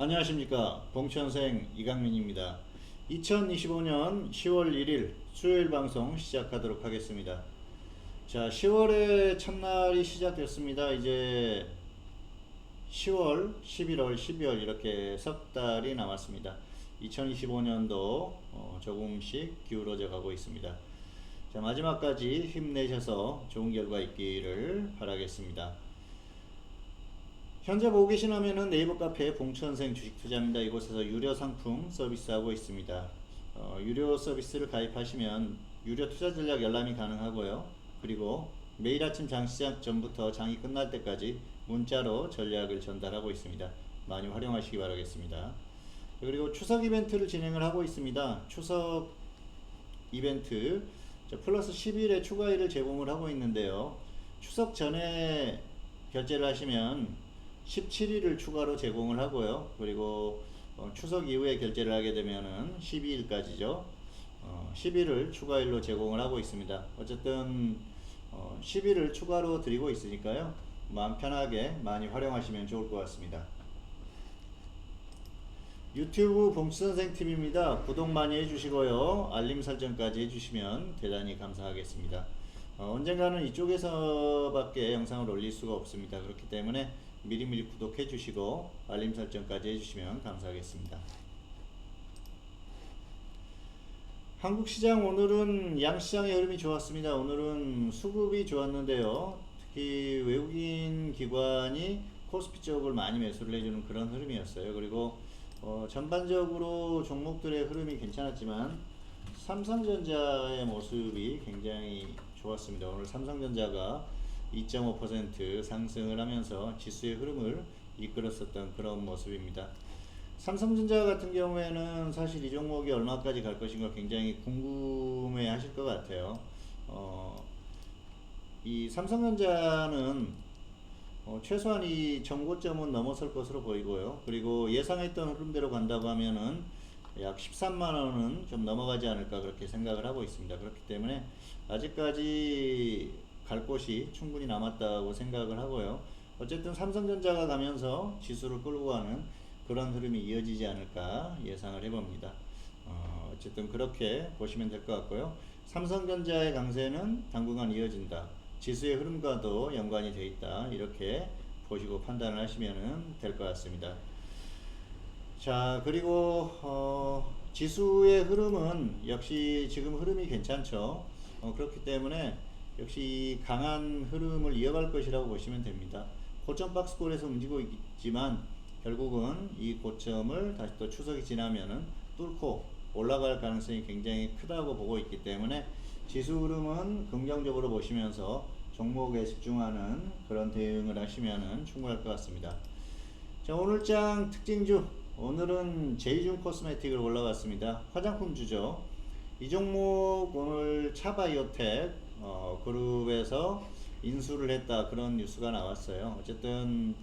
안녕하십니까. 봉천생 이강민입니다. 2025년 10월 1일 수요일 방송 시작하도록 하겠습니다. 자 10월의 첫날이 시작됐습니다. 이제 10월 11월 12월 이렇게 석 달이 남았습니다. 2025년도 어, 조금씩 기울어져 가고 있습니다. 자 마지막까지 힘내셔서 좋은 결과 있기를 바라겠습니다 현재 보고 계신 화면은 네이버 카페 봉천생 주식투자입니다. 이곳에서 유료 상품 서비스하고 있습니다. 어, 유료 서비스를 가입하시면 유료 투자 전략 열람이 가능하고요. 그리고 매일 아침 장 시작 전부터 장이 끝날 때까지 문자로 전략을 전달하고 있습니다. 많이 활용하시기 바라겠습니다. 그리고 추석 이벤트를 진행을 하고 있습니다. 추석 이벤트 자, 플러스 10일에 추가일을 제공을 하고 있는데요. 추석 전에 결제를 하시면 17일을 추가로 제공을 하고요. 그리고 어, 추석 이후에 결제를 하게 되면은 12일까지죠. 어, 10일을 추가일로 제공을 하고 있습니다. 어쨌든 어, 10일을 추가로 드리고 있으니까요. 마음 편하게 많이 활용하시면 좋을 것 같습니다. 유튜브 봉수선생 TV입니다. 구독 많이 해주시고요. 알림 설정까지 해주시면 대단히 감사하겠습니다. 어, 언젠가는 이쪽에서밖에 영상을 올릴 수가 없습니다. 그렇기 때문에 미리미리 구독해 주시고 알림 설정까지 해주시면 감사하겠습니다. 한국 시장 오늘은 양시장의 흐름이 좋았습니다. 오늘은 수급이 좋았는데요. 특히 외국인 기관이 코스피 쪽을 많이 매수를 해주는 그런 흐름이었어요. 그리고 어, 전반적으로 종목들의 흐름이 괜찮았지만 삼성전자의 모습이 굉장히 좋았습니다. 오늘 삼성전자가 2.5% 상승을 하면서 지수의 흐름을 이끌었었던 그런 모습입니다. 삼성전자 같은 경우에는 사실 이 종목이 얼마까지 갈 것인가 굉장히 궁금해 하실 것 같아요. 어, 이 삼성전자는 어, 최소한 이 정고점은 넘어설 것으로 보이고요. 그리고 예상했던 흐름대로 간다고 하면은 약 13만 원은 좀 넘어가지 않을까 그렇게 생각을 하고 있습니다. 그렇기 때문에 아직까지 갈 곳이 충분히 남았다고 생각을 하고요. 어쨌든 삼성전자가 가면서 지수를 끌고 가는 그런 흐름이 이어지지 않을까 예상을 해봅니다. 어, 어쨌든 그렇게 보시면 될 것 같고요. 삼성전자의 강세는 당분간 이어진다. 지수의 흐름과도 연관이 돼 있다. 이렇게 보시고 판단을 하시면 될 것 같습니다. 자, 그리고 어, 지수의 흐름은 역시 지금 흐름이 괜찮죠. 어, 그렇기 때문에 역시 강한 흐름을 이어갈 것이라고 보시면 됩니다. 고점 박스권에서 움직이고 있지만 결국은 이 고점을 다시 또 추석이 지나면은 뚫고 올라갈 가능성이 굉장히 크다고 보고 있기 때문에 지수 흐름은 긍정적으로 보시면서 종목에 집중하는 그런 대응을 하시면 충분할 것 같습니다. 자, 오늘장 특징주. 오늘은 제이준 코스메틱을 올라갔습니다. 화장품 주죠. 이 종목 오늘 차바이오텍 어, 그룹에서 인수를 했다 그런 뉴스가 나왔어요. 어쨌든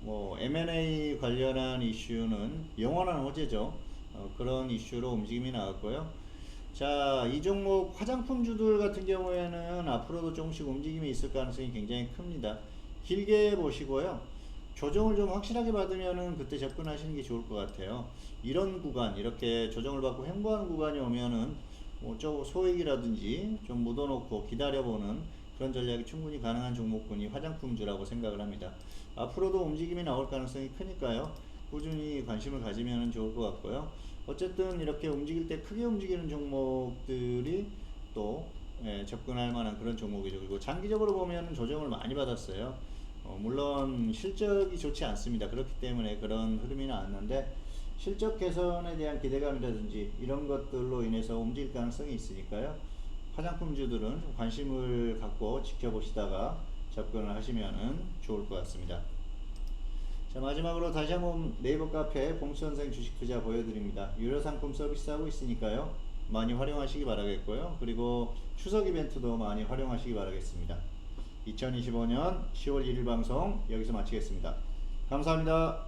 뭐 M&A 관련한 이슈는 영원한 호재죠. 어, 그런 이슈로 움직임이 나왔고요. 자, 이 종목 화장품주들 같은 경우에는 앞으로도 조금씩 움직임이 있을 가능성이 굉장히 큽니다. 길게 보시고요. 조정을 좀 확실하게 받으면은 그때 접근하시는 게 좋을 것 같아요. 이런 구간, 이렇게 조정을 받고 횡보하는 구간이 오면은 뭐저 소액이라든지 좀 묻어놓고 기다려보는 그런 전략이 충분히 가능한 종목군이 화장품주라고 생각을 합니다. 앞으로도 움직임이 나올 가능성이 크니까요. 꾸준히 관심을 가지면 좋을 것 같고요. 어쨌든 이렇게 움직일 때 크게 움직이는 종목들이 또 예, 접근할 만한 그런 종목이죠. 그리고 장기적으로 보면 조정을 많이 받았어요. 어, 물론 실적이 좋지 않습니다. 그렇기 때문에 그런 흐름이 나왔는데 실적 개선에 대한 기대감이라든지 이런 것들로 인해서 움직일 가능성이 있으니까요. 화장품주들은 좀 관심을 갖고 지켜보시다가 접근을 하시면 좋을 것 같습니다. 자 마지막으로 다시 한번 네이버 카페 봉수선생 주식투자 보여드립니다. 유료 상품 서비스 하고 있으니까요. 많이 활용하시기 바라겠고요. 그리고 추석 이벤트도 많이 활용하시기 바라겠습니다. 2025년 10월 1일 방송 여기서 마치겠습니다. 감사합니다.